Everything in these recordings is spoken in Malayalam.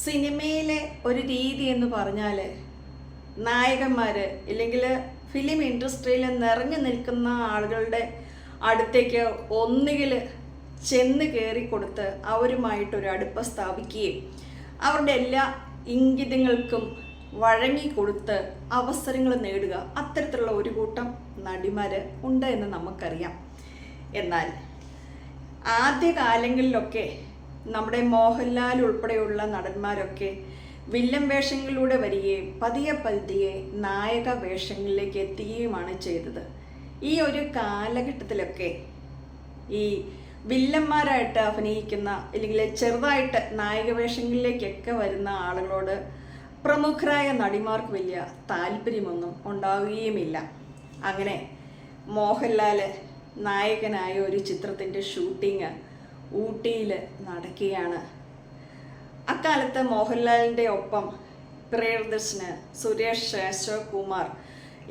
സിനിമയിലെ ഒരു രീതി എന്ന് പറഞ്ഞാൽ നായകന്മാർ ഇല്ലെങ്കിൽ ഫിലിം ഇൻഡസ്ട്രിയിൽ നിറഞ്ഞു നിൽക്കുന്ന ആളുകളുടെ അടുത്തേക്ക് ഒന്നുകിൽ ചെന്ന് കയറി കൊടുത്ത് അവരുമായിട്ടൊരു അടുപ്പം സ്ഥാപിക്കുകയും അവരുടെ എല്ലാ ഇംഗിതങ്ങൾക്കും വഴങ്ങി കൊടുത്ത് അവസരങ്ങൾ നേടുക അത്തരത്തിലുള്ള ഒരു കൂട്ടം നടിമാർ ഉണ്ട് എന്ന് നമുക്കറിയാം. എന്നാൽ ആദ്യ കാലങ്ങളിലൊക്കെ നമ്മുടെ മോഹൻലാൽ ഉൾപ്പെടെയുള്ള നടന്മാരൊക്കെ വില്ലൻ വേഷങ്ങളിലൂടെ വരികയും പതിയെ പതിയെ നായക വേഷങ്ങളിലേക്ക് എത്തുകയുമാണ് ചെയ്തത്. ഈ ഒരു കാലഘട്ടത്തിലൊക്കെ ഈ വില്ലന്മാരായിട്ട് അഭിനയിക്കുന്ന അല്ലെങ്കിൽ ചെറുതായിട്ട് നായക വേഷങ്ങളിലേക്കൊക്കെ വരുന്ന ആളുകളോട് പ്രമുഖരായ നടിമാർക്ക് വലിയ താല്പര്യമൊന്നും ഉണ്ടാവുകയുമില്ല. അങ്ങനെ മോഹൻലാൽ നായകനായ ഒരു ചിത്രത്തിന്റെ ഷൂട്ടിങ് ഊട്ടിയിൽ നടക്കുകയാണ്. അക്കാലത്ത് മോഹൻലാലിന്റെ ഒപ്പം പ്രിയദർശന് സുരേഷ് അശോക്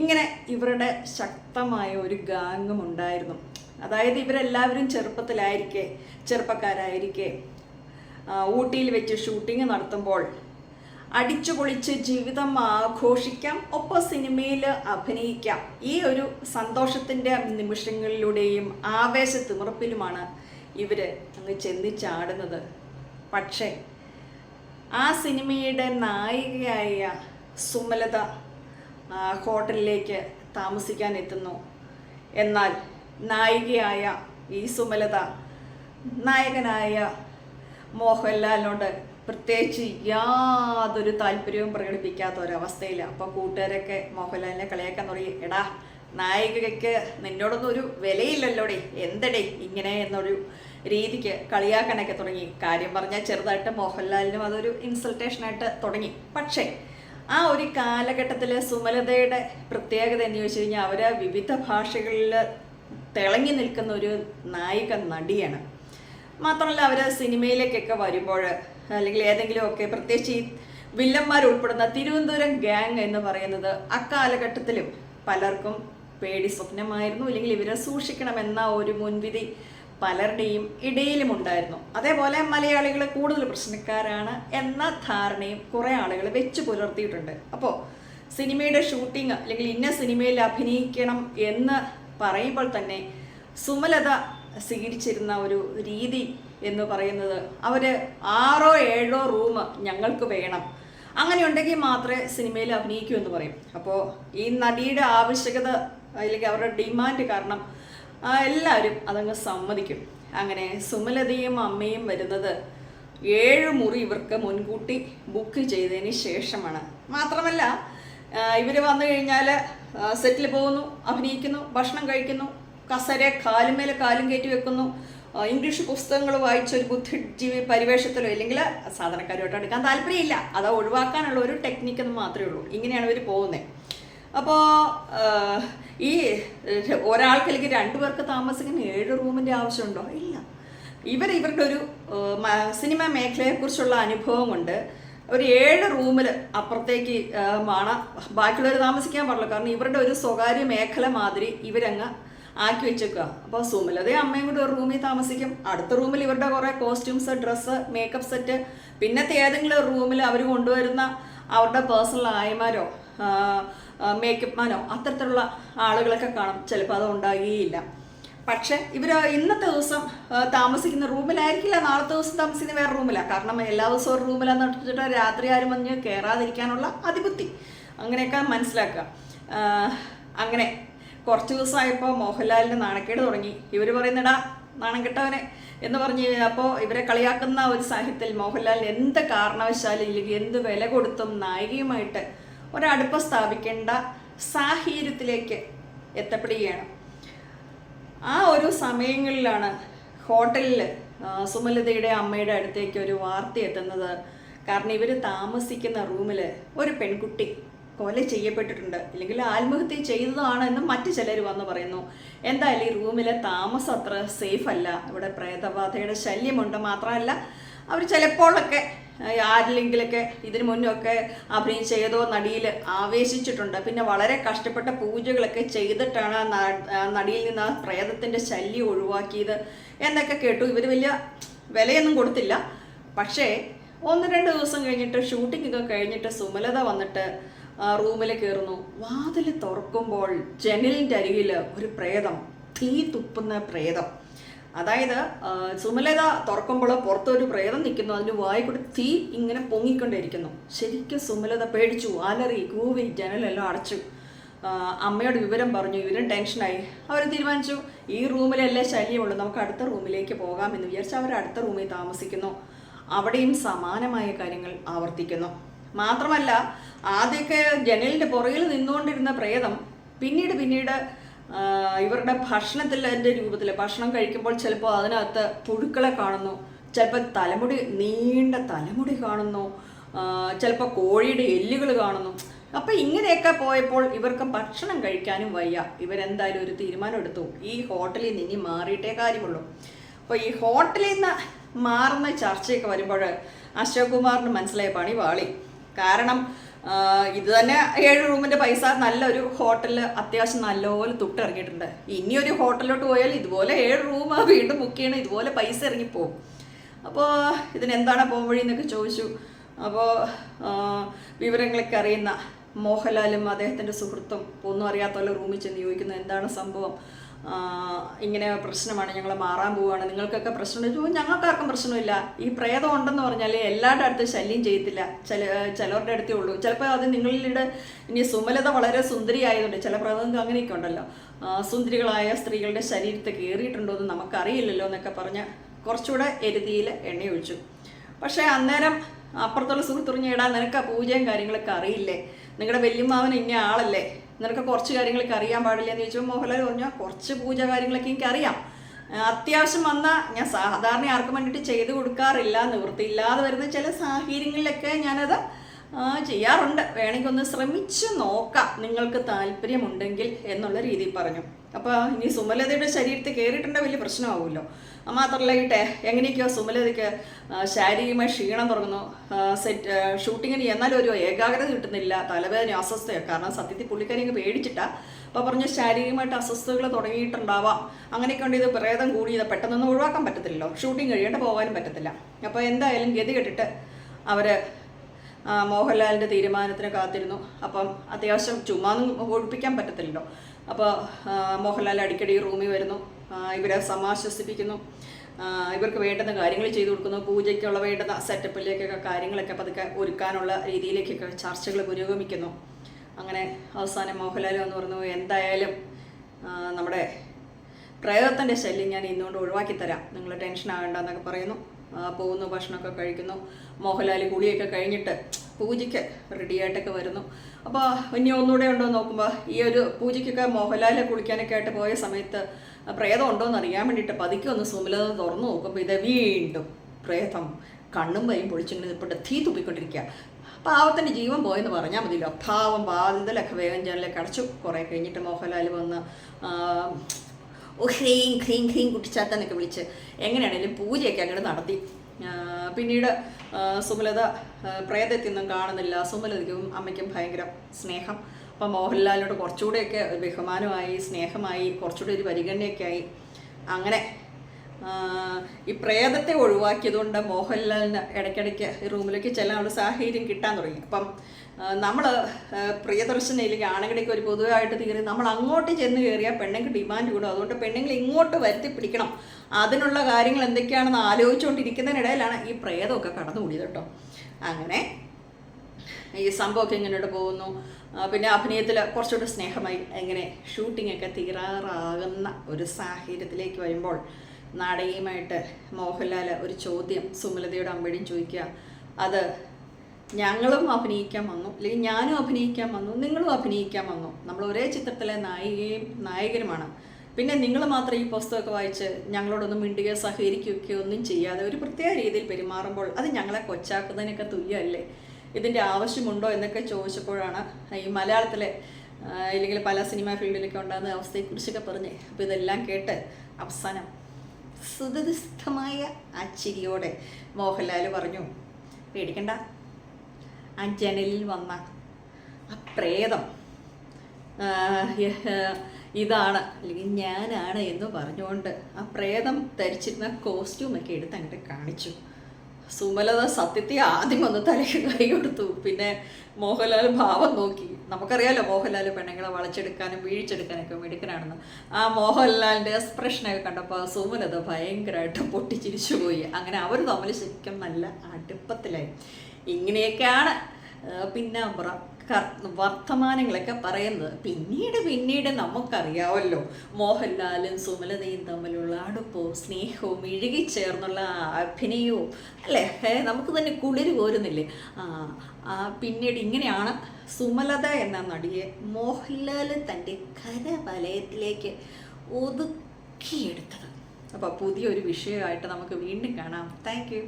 ഇങ്ങനെ ഇവരുടെ ശക്തമായ ഒരു ഗാംഗം ഉണ്ടായിരുന്നു. അതായത് ഇവരെല്ലാവരും ചെറുപ്പത്തിലായിരിക്കെ ചെറുപ്പക്കാരായിരിക്കെ ഊട്ടിയിൽ വെച്ച് ഷൂട്ടിംഗ് നടത്തുമ്പോൾ അടിച്ചു പൊളിച്ച് ജീവിതം ആഘോഷിക്കാം ഒപ്പം സിനിമയിൽ അഭിനയിക്കാം. ഈ ഒരു സന്തോഷത്തിന്റെ നിമിഷങ്ങളിലൂടെയും ആവേശ തിമിർപ്പിലുമാണ് ഇവർ അങ്ങ് ചെന്നിച്ചാടുന്നത് പക്ഷേ ആ സിനിമയുടെ നായികയായ സുമലത ഹോട്ടലിലേക്ക് താമസിക്കാൻ എത്തുന്നു. എന്നാൽ നായികയായ ഈ സുമലത നായകനായ മോഹൻലാലിനോട് പ്രത്യേകിച്ച് യാതൊരു താല്പര്യവും പ്രകടിപ്പിക്കാത്ത ഒരവസ്ഥയില്ല. അപ്പോൾ കൂട്ടുകാരൊക്കെ മോഹൻലാലിനെ കളിയാക്കാൻ തുടങ്ങി. എടാ നായികയ്ക്ക് നിന്നോടൊന്നും ഒരു വിലയില്ലല്ലോടെ? എന്തടേ ഇങ്ങനെ എന്നൊരു രീതിക്ക് കളിയാക്കാനൊക്കെ തുടങ്ങി. കാര്യം പറഞ്ഞാൽ ചെറുതായിട്ട് മോഹൻലാലിനും അതൊരു ഇൻസൾട്ടേഷനായിട്ട് തുടങ്ങി. പക്ഷേ ആ ഒരു കാലഘട്ടത്തിൽ സുമലതയുടെ പ്രത്യേകത എന്ന് ചോദിച്ചു കഴിഞ്ഞാൽ അവർ വിവിധ ഭാഷകളിൽ തിളങ്ങി നിൽക്കുന്ന ഒരു നായിക നടിയാണ്. മാത്രമല്ല അവർ സിനിമയിലേക്കൊക്കെ വരുമ്പോൾ അല്ലെങ്കിൽ ഏതെങ്കിലുമൊക്കെ പ്രത്യേകിച്ച് ഈ വില്ലന്മാർ ഉൾപ്പെടുന്ന തിരുവനന്തപുരം ഗ്യാങ് എന്ന് പറയുന്നത് അക്കാലഘട്ടത്തിലും പലർക്കും പേടി സ്വപ്നമായിരുന്നു. അല്ലെങ്കിൽ ഇവരെ സൂക്ഷിക്കണമെന്ന ഒരു മുൻവിധി പലരുടെയും ഇടയിലും ഉണ്ടായിരുന്നു. അതേപോലെ മലയാളികൾ കൂടുതൽ പ്രശ്നക്കാരാണ് എന്ന ധാരണയും കുറേ ആളുകൾ വെച്ച് പുലർത്തിയിട്ടുണ്ട്. അപ്പോൾ സിനിമയുടെ ഷൂട്ടിംഗ് അല്ലെങ്കിൽ ഇന്ന സിനിമയിൽ അഭിനയിക്കണം എന്ന് പറയുമ്പോൾ തന്നെ സുമലത സ്വീകരിച്ചിരുന്ന ഒരു രീതി എന്ന് പറയുന്നത് അവർ ആറോ ഏഴോ റൂം ഞങ്ങൾക്ക് വേണം. അങ്ങനെ ഉണ്ടെങ്കിൽ മാത്രമേ സിനിമയിൽ അഭിനയിക്കൂ എന്ന് പറയും. അപ്പോൾ ഈ നടിയുടെ ആവശ്യകത അല്ലെങ്കിൽ അവരുടെ ഡിമാൻഡ് കാരണം എല്ലാവരും അതങ്ങ് സമ്മതിക്കും. അങ്ങനെ സുമലതയും അമ്മയും വരുന്നത് ഏഴ് മുറി ഇവർക്ക് മുൻകൂട്ടി ബുക്ക് ചെയ്തതിന് ശേഷമാണ്. മാത്രമല്ല ഇവർ വന്നു കഴിഞ്ഞാൽ സെറ്റിൽ പോകുന്നു അഭിനയിക്കുന്നു ഭക്ഷണം കഴിക്കുന്നു കസര കാലുമേലെ കാലും കയറ്റി വെക്കുന്നു. ഇംഗ്ലീഷ് പുസ്തകങ്ങൾ വായിച്ച ഒരു ബുദ്ധിജീവി പരിവേഷത്തിലോ ഇല്ലെങ്കിൽ സാധാരണക്കാരുമായിട്ട് എടുക്കാൻ താല്പര്യമില്ല. അത് ഒഴിവാക്കാനുള്ള ഒരു ടെക്നിക്ക് എന്ന് മാത്രമേ ഉള്ളൂ. ഇങ്ങനെയാണ് ഇവർ പോകുന്നത് അപ്പോൾ ഒരാൾക്ക് അല്ലെങ്കിൽ രണ്ടു പേർക്ക് താമസിക്കുന്ന ഏഴ് റൂമിന്റെ ആവശ്യമുണ്ടോ? ഇല്ല. ഇവർ ഇവരുടെ ഒരു സിനിമ മേഖലയെക്കുറിച്ചുള്ള അനുഭവം കൊണ്ട് ഒരു ഏഴ് റൂമിൽ അപ്പുറത്തേക്ക് മാണ ബാക്കിയുള്ളവർ താമസിക്കാൻ പാടില്ല. കാരണം ഇവരുടെ ഒരു സ്വകാര്യ മേഖല മാതിരി ഇവരങ്ങ് ആക്കി വെച്ചേക്കുക അപ്പോൾ സുമലതയും അമ്മയും കൂടി ഒരു റൂമിൽ താമസിക്കും. അടുത്ത റൂമിൽ ഇവരുടെ കുറേ കോസ്റ്റ്യൂംസ് ഡ്രസ്സ് മേക്കപ്പ് സെറ്റ് പിന്നത്തെ ഏതെങ്കിലും റൂമിൽ അവർ കൊണ്ടുവരുന്ന അവരുടെ പേഴ്സണൽ ആയമാരോ? മേക്കപ്പ് മാനോ അത്തരത്തിലുള്ള ആളുകളൊക്കെ കാണും. ചിലപ്പോൾ അത് ഉണ്ടാകുകയില്ല പക്ഷെ ഇവർ ഇന്നത്തെ ദിവസം താമസിക്കുന്ന റൂമിലായിരിക്കില്ല നാളത്തെ ദിവസം താമസിക്കുന്ന വേറെ റൂമിലാണ് കാരണം എല്ലാ ദിവസവും ഒരു റൂമിലാന്ന് വെച്ചിട്ട് രാത്രി ആരും വന്ന് കയറാതിരിക്കാനുള്ള അതിബുദ്ധി. അങ്ങനെയൊക്കെ മനസ്സിലാക്കുക. അങ്ങനെ കുറച്ച് ദിവസമായപ്പോൾ മോഹൻലാലിന്റെ നാണക്കേട് തുടങ്ങി. ഇവർ പറയുന്നടാ നാണം കെട്ടവനെ എന്ന് പറഞ്ഞ് അപ്പോൾ ഇവരെ കളിയാക്കുന്ന ഒരു സാഹിത്യത്തിൽ മോഹൻലാലിന് എന്ത് കാരണവശാലും ഇല്ലെങ്കിൽ എന്ത് വില കൊടുത്തും നായികയുമായിട്ട് ഒരടുപ്പം സ്ഥാപിക്കേണ്ട സാഹചര്യത്തിലേക്ക് എത്തപ്പെടുകയാണ്. ആ ഒരു സമയങ്ങളിലാണ് ഹോട്ടലിൽ സുമലതയുടെ അമ്മയുടെ അടുത്തേക്ക് ഒരു വാർത്ത എത്തുന്നത്. കാരണം ഇവർ താമസിക്കുന്ന റൂമിൽ ഒരു പെൺകുട്ടി കൊല ചെയ്യപ്പെട്ടിട്ടുണ്ട്. ഇല്ലെങ്കിൽ ആത്മഹത്യ ചെയ്തതാണ് എന്ന് മറ്റു ചിലർ വന്ന് പറയുന്നു. എന്തായാലും ഈ റൂമിലെ താമസം അത്ര സേഫ് അല്ല. ഇവിടെ പ്രേതബാധയുടെ ശല്യമുണ്ട് മാത്രമല്ല അവർ ചിലപ്പോഴൊക്കെ ആരിലെങ്കിലൊക്കെ ഇതിനു മുന്നൊക്കെ അഭിനയിച്ച ഏതോ നടിയിൽ ആവേശിച്ചിട്ടുണ്ട്. പിന്നെ വളരെ കഷ്ടപ്പെട്ട പൂജകളൊക്കെ ചെയ്തിട്ടാണ് നടിയിൽ നിന്ന് ആ പ്രേതത്തിന്റെ ശല്യം ഒഴിവാക്കിയത് എന്നൊക്കെ കേട്ടു. ഇവർ വലിയ വിലയൊന്നും കൊടുത്തില്ല. പക്ഷേ ഒന്ന് രണ്ട് ദിവസം കഴിഞ്ഞിട്ട് ഷൂട്ടിംഗ് ഒക്കെ കഴിഞ്ഞിട്ട് സുമലത വന്നിട്ട് റൂമിൽ കയറുന്നു വാതിൽ തുറക്കുമ്പോൾ ജനലിന്റെ അരികിൽ ഒരു പ്രേതം തീ തുപ്പുന്ന പ്രേതം. അതായത് സുമലത തുറക്കുമ്പോൾ പുറത്തൊരു പ്രേതം നിൽക്കുന്നു അതിന് വായി കൂടി തീ ഇങ്ങനെ പൊങ്ങിക്കൊണ്ടിരിക്കുന്നു ശരിക്കും സുമലത പേടിച്ചു അലറി കൂവി ജനലെല്ലാം അടച്ചു. അമ്മയോട് വിവരം പറഞ്ഞു ഇവരും ടെൻഷനായി. അവർ തീരുമാനിച്ചു ഈ റൂമിലല്ലേ ശല്യമുള്ളൂ നമുക്ക് അടുത്ത റൂമിലേക്ക് പോകാമെന്ന് വിചാരിച്ച് അവർ അടുത്ത റൂമിൽ താമസിക്കുന്നു. അവിടെയും സമാനമായ കാര്യങ്ങൾ ആവർത്തിക്കുന്നു. മാത്രമല്ല ആദ്യമൊക്കെ ജനലിന്റെ പുറകിൽ നിന്നുകൊണ്ടിരുന്ന പ്രേതം പിന്നീട് പിന്നീട് ഇവരുടെ ഭക്ഷണത്തിന്റെ രൂപത്തിൽ ഭക്ഷണം കഴിക്കുമ്പോൾ ചിലപ്പോൾ അതിനകത്ത് പുഴുക്കളെ കാണുന്നു. ചിലപ്പോൾ തലമുടി നീണ്ട തലമുടി കാണുന്നു. ചിലപ്പോൾ കോഴിയുടെ എല്ലുകൾ കാണുന്നു. അപ്പം ഇങ്ങനെയൊക്കെ പോയപ്പോൾ ഇവർക്ക് ഭക്ഷണം കഴിക്കാനും വയ്യ. ഇവരെന്തായാലും ഒരു തീരുമാനം എടുത്തു. ഈ ഹോട്ടലിൽ നിന്ന് ഇനി മാറിയിട്ടേ കാര്യമുള്ളൂ. അപ്പോൾ ഈ ഹോട്ടലിൽ നിന്ന് മാറുന്ന ചർച്ചയൊക്കെ വരുമ്പോൾ അശോക് കുമാറിന് മനസ്സിലായ പണി വാളി കാരണം ഇത് തന്നെ ഏഴ് റൂമിന്റെ പൈസ. നല്ലൊരു ഹോട്ടലിൽ അത്യാവശ്യം നല്ലപോലെ തുട്ടിറങ്ങിയിട്ടുണ്ട്. ഇനി ഒരു ഹോട്ടലിലോട്ട് പോയാൽ ഇതുപോലെ ഏഴ് റൂം വീണ്ടും ബുക്ക് ചെയ്യണം. ഇതുപോലെ പൈസ ഇറങ്ങിപ്പോവും അപ്പോൾ ഇതിനെന്താണ് പോകുവഴി എന്നൊക്കെ ചോദിച്ചു. അപ്പോൾ വിവരങ്ങളൊക്കെ അറിയുന്ന മോഹൻലാലും അദ്ദേഹത്തിന്റെ സുഹൃത്തും ഒന്നും അറിയാത്തവരെ റൂമിൽ ചെന്ന് ചോദിക്കുന്നു എന്താണ് സംഭവം? ഇങ്ങനെ പ്രശ്നമാണ് ഞങ്ങൾ മാറാൻ പോവുകയാണ് നിങ്ങൾക്കൊക്കെ പ്രശ്നമുണ്ട്. ചോദിച്ചു ഞങ്ങൾക്കാർക്കും പ്രശ്നമില്ല. ഈ പ്രേതം ഉണ്ടെന്ന് പറഞ്ഞാൽ എല്ലാവരുടെ അടുത്ത് ശല്യം ചെയ്യത്തില്ല. ചില ചിലവരുടെ അടുത്തേ ഉള്ളൂ. ചിലപ്പോൾ അത് നിങ്ങളുടെ ഇനി സുമലത വളരെ സുന്ദരിയായതുകൊണ്ട് ചില പ്രേതങ്ങൾക്ക് അങ്ങനെയൊക്കെ ഉണ്ടല്ലോ. സുന്ദരികളായ സ്ത്രീകളുടെ ശരീരത്തെ കയറിയിട്ടുണ്ടോ എന്ന് നമുക്കറിയില്ലല്ലോ എന്നൊക്കെ പറഞ്ഞ് കുറച്ചുകൂടെ എരുതിയിൽ എണ്ണയൊഴിച്ചു. പക്ഷേ അന്നേരം അപ്പുറത്തുള്ള സുഹൃത്ത് എടാ നിനക്ക് ആ പൂജയും കാര്യങ്ങളൊക്കെ അറിയില്ലേ? നിങ്ങളുടെ വല്യമ്മാവൻ ഇന്ന ആളല്ലേ? നിനക്ക് കുറച്ച് കാര്യങ്ങളൊക്കെ അറിയാൻ പാടില്ല എന്ന് ചോദിച്ചപ്പോൾ മോഹൻലാൽ പറഞ്ഞു കുറച്ച് പൂജ കാര്യങ്ങളൊക്കെ എനിക്ക് അറിയാം. അത്യാവശ്യം വന്നാൽ ഞാൻ സാധാരണ ആർക്കും വേണ്ടിയിട്ട് ചെയ്തു കൊടുക്കാറില്ല നിവൃത്തിയില്ലാതെ വരുന്ന ചില സാഹചര്യങ്ങളിലൊക്കെ ഞാനത് ചെയ്യാറുണ്ട്. വേണമെങ്കിൽ ഒന്ന് ശ്രമിച്ച് നോക്കാം. നിങ്ങൾക്ക് താല്പര്യമുണ്ടെങ്കിൽ എന്നുള്ള രീതിയിൽ പറഞ്ഞു. അപ്പോൾ ഇനി സുമലതയുടെ ശരീരത്തിൽ കയറിയിട്ടുണ്ടെങ്കിൽ വലിയ പ്രശ്നമാവുമല്ലോ. മാത്രമല്ല ഈ എങ്ങനെയൊക്കെയോ സുമലതയ്ക്ക് ശാരീരികമായി ക്ഷീണം തുടങ്ങുന്നു. സെറ്റ് ഷൂട്ടിങ്ങിന് എന്നാലും ഒരു ഏകാഗ്രത കിട്ടുന്നില്ല തലവേദന അസ്വസ്ഥയാണ് കാരണം സത്യത്തിൽ പുള്ളിക്കാരി അങ്ങ് പേടിച്ചിട്ടാ. അപ്പോൾ പറഞ്ഞ ശാരീരികമായിട്ട് അസ്വസ്ഥതകൾ തുടങ്ങിയിട്ടുണ്ടാവാം. അങ്ങനെയൊക്കെ ഉണ്ട് ഇത് പ്രേതം കൂടി ഇത് പെട്ടെന്നൊന്നും ഒഴിവാക്കാൻ പറ്റത്തില്ലല്ലോ. ഷൂട്ടിംഗ് കഴിയാണ്ട് പോകാനും പറ്റത്തില്ല. അപ്പോൾ എന്തായാലും ഗതി കെട്ടിട്ട് അവർ മോഹൻലാലിന്റെ തീരുമാനത്തിന് കാത്തിരുന്നു. അപ്പം അത്യാവശ്യം ചുമ്മാന്നും ഒഴിപ്പിക്കാൻ പറ്റത്തില്ലല്ലോ. അപ്പോൾ മോഹൻലാൽ അടിക്കടി റൂമിൽ വരുന്നു. ഇവരെ സമാശ്വസിപ്പിക്കുന്നു. ഇവർക്ക് വേണ്ടുന്ന കാര്യങ്ങൾ ചെയ്തു കൊടുക്കുന്നു. പൂജയ്ക്കുള്ള വേണ്ടുന്ന സെറ്റപ്പിലേക്കൊക്കെ കാര്യങ്ങളൊക്കെ പതുക്കെ ഒരുക്കാനുള്ള രീതിയിലേക്കൊക്കെ ചർച്ചകൾ പുരോഗമിക്കുന്നു. അങ്ങനെ അവസാനം മോഹൻലാൽ എന്ന് പറഞ്ഞു എന്തായാലും നമ്മുടെ പ്രേതത്തിന്റെ ശല്യം ഞാൻ ഇന്നുകൊണ്ട് ഒഴിവാക്കി തരാം. നിങ്ങൾ ടെൻഷൻ ആകണ്ട എന്നൊക്കെ പറയുന്നു. പോകുന്നു ഭക്ഷണമൊക്കെ കഴിക്കുന്നു. മോഹൻലാൽ കുളിയൊക്കെ കഴിഞ്ഞിട്ട് പൂജയ്ക്ക് റെഡിയായിട്ടൊക്കെ വരുന്നു. അപ്പോൾ ഇനി ഒന്നുകൂടെ ഉണ്ടോ നോക്കുമ്പോൾ ഈ ഒരു പൂജയ്ക്കൊക്കെ മോഹൻലാൽ കുളിക്കാനൊക്കെ ആയിട്ട് പോയ സമയത്ത് പ്രേതം ഉണ്ടോ എന്ന് അറിയാൻ വേണ്ടിയിട്ട് പതുക്കെ ഒന്ന് സുമലത തുറന്നു നോക്കുമ്പോൾ ഇത് വീണ്ടും പ്രേതം കണ്ണും പൈയും പൊളിച്ചിങ്ങനെ ഇപ്പോൾ തീ തുപ്പിക്കൊണ്ടിരിക്കുക പാവത്തിന്റെ ജീവൻ പോയെന്ന് പറഞ്ഞാൽ മതിയല്ലോ. പാവം വാതിലൊക്കെ വേഗം ജനലൊക്കെ അടച്ചു കുറേ കഴിഞ്ഞിട്ട് മോഹൻലാൽ വന്ന് ഹ്രീം ഹ്രീം ഹ്രീം കുട്ടിച്ചാത്തനൊക്കെ വിളിച്ച് എങ്ങനെയാണേലും പൂജയൊക്കെ അങ്ങോട്ട് നടത്തി. പിന്നീട് സുമലത പ്രേതത്തിയൊന്നും കാണുന്നില്ല. സുമലതയ്ക്കും അമ്മയ്ക്കും ഭയങ്കര സ്നേഹം. അപ്പം മോഹൻലാലിനോട് കുറച്ചുകൂടെയൊക്കെ ബഹുമാനമായി സ്നേഹമായി കുറച്ചുകൂടി ഒരു പരിഗണനയൊക്കെ ആയി. അങ്ങനെ ഈ പ്രേതത്തെ ഒഴിവാക്കിയതുകൊണ്ട് മോഹൻലാലിന് ഇടയ്ക്കിടയ്ക്ക് റൂമിലേക്ക് ചെല്ലാനുള്ള സാഹചര്യം കിട്ടാൻ തുടങ്ങി. അപ്പം നമ്മൾ പ്രിയദർശന ഇല്ലെങ്കിൽ ആണുങ്ങളുടെയൊക്കെ ഒരു പൊതുവായിട്ട് തീരെ നമ്മൾ അങ്ങോട്ട് ചെന്ന് കയറിയാൽ പെണ്ണുങ്ങൾക്ക് ഡിമാൻഡ് കൂടും. അതുകൊണ്ട് പെണ്ണുങ്ങൾ ഇങ്ങോട്ട് വരുത്തി പിടിക്കണം. അതിനുള്ള കാര്യങ്ങൾ എന്തൊക്കെയാണെന്ന് ആലോചിച്ചുകൊണ്ടിരിക്കുന്നതിനിടയിലാണ് ഈ പ്രേതമൊക്കെ കടന്നുകൂടിയത് കേട്ടോ. അങ്ങനെ ഈ സംഭവമൊക്കെ ഇങ്ങോട്ട് പോകുന്നു. പിന്നെ അഭിനയത്തിൽ കുറച്ചുകൂടെ സ്നേഹമായി എങ്ങനെ ഷൂട്ടിങ്ങൊക്കെ തീരാറാകുന്ന ഒരു സാഹചര്യത്തിലേക്ക് വരുമ്പോൾ നാടകീയമായിട്ട് മോഹൻലാൽ ഒരു ചോദ്യം സുമലതയുടെ അമ്മയുടെയും ചോദിക്കുക. അത് ഞങ്ങളും അഭിനയിക്കാൻ വന്നു. അല്ലെങ്കിൽ ഞാനും അഭിനയിക്കാൻ വന്നു. നിങ്ങളും അഭിനയിക്കാൻ വന്നു. നമ്മൾ ഒരേ ചിത്രത്തിലെ നായികയും നായകനുമാണ്. പിന്നെ നിങ്ങൾ മാത്രം ഈ പുസ്തകമൊക്കെ വായിച്ച് ഞങ്ങളോടൊന്നും മിണ്ടുകയോ സഹകരിക്കുകയോ ഒന്നും ചെയ്യാതെ ഒരു പ്രത്യേക രീതിയിൽ പെരുമാറുമ്പോൾ അത് ഞങ്ങളെ കൊച്ചാക്കുന്നതിനൊക്കെ തുല്യമല്ലേ? ഇതിന്റെ ആവശ്യമുണ്ടോ എന്നൊക്കെ ചോദിച്ചപ്പോഴാണ് ഈ മലയാളത്തിലെ അല്ലെങ്കിൽ പല സിനിമാ ഫീൽഡിലൊക്കെ ഉണ്ടാകുന്ന അവസ്ഥയെക്കുറിച്ചൊക്കെ പറഞ്ഞ്. അപ്പോൾ ഇതെല്ലാം കേട്ട് അവസാനം സുദൃസ്ഥമായ ആ ചിരിയോടെ മോഹൻലാൽ പറഞ്ഞു പേടിക്കണ്ട. ആ ജനലിൽ വന്ന ആ പ്രേതം ഇതാണ് അല്ലെങ്കിൽ ഞാനാണ് എന്ന് പറഞ്ഞുകൊണ്ട് ആ പ്രേതം ധരിച്ചിരുന്ന കോസ്റ്റ്യൂമൊക്കെ എടുത്ത് അങ്ങോട്ട് കാണിച്ചു. സുമലത സത്യത്തെ ആദ്യം വന്ന് തലയ്ക്ക് കൈ കൊടുത്തു. പിന്നെ മോഹൻലാൽ ഭാവം നോക്കി. നമുക്കറിയാലോ മോഹൻലാൽ പെണ്ണുങ്ങളെ വളച്ചെടുക്കാനും വീഴിച്ചെടുക്കാനൊക്കെ മിടുക്കനാണെന്ന്. ആ മോഹൻലാലിന്റെ എക്സ്പ്രഷനൊക്കെ കണ്ടപ്പോൾ സുമലത ഭയങ്കരമായിട്ട് പൊട്ടിച്ചിരിച്ചു പോയി. അങ്ങനെ അവർ തമ്മിൽ ശരിക്കും നല്ല അടുപ്പത്തിലായി. ഇങ്ങനെയൊക്കെയാണ് ആ, പിന്നെ വ്ര- ക- വർത്തമാനങ്ങളൊക്കെ പറയുന്നത്. പിന്നീട് പിന്നീട് നമുക്കറിയാമല്ലോ മോഹൻലാലും സുമലതയും തമ്മിലുള്ള അടുപ്പവും സ്നേഹവും ഇഴുകിച്ചേർന്നുള്ള ചേർന്നുള്ള അഭിനയവും അല്ലേ? നമുക്ക് തന്നെ കുളിര് പോരുന്നില്ലേ പിന്നീട് ഇങ്ങനെയാണ് സുമലത എന്ന നടിയെ മോഹൻലാൽ തന്റെ കരവലയത്തിലേക്ക് ഒതുക്കിയെടുത്തത്. അപ്പോൾ പുതിയൊരു വിഷയമായിട്ട് നമുക്ക് വീണ്ടും കാണാം. താങ്ക്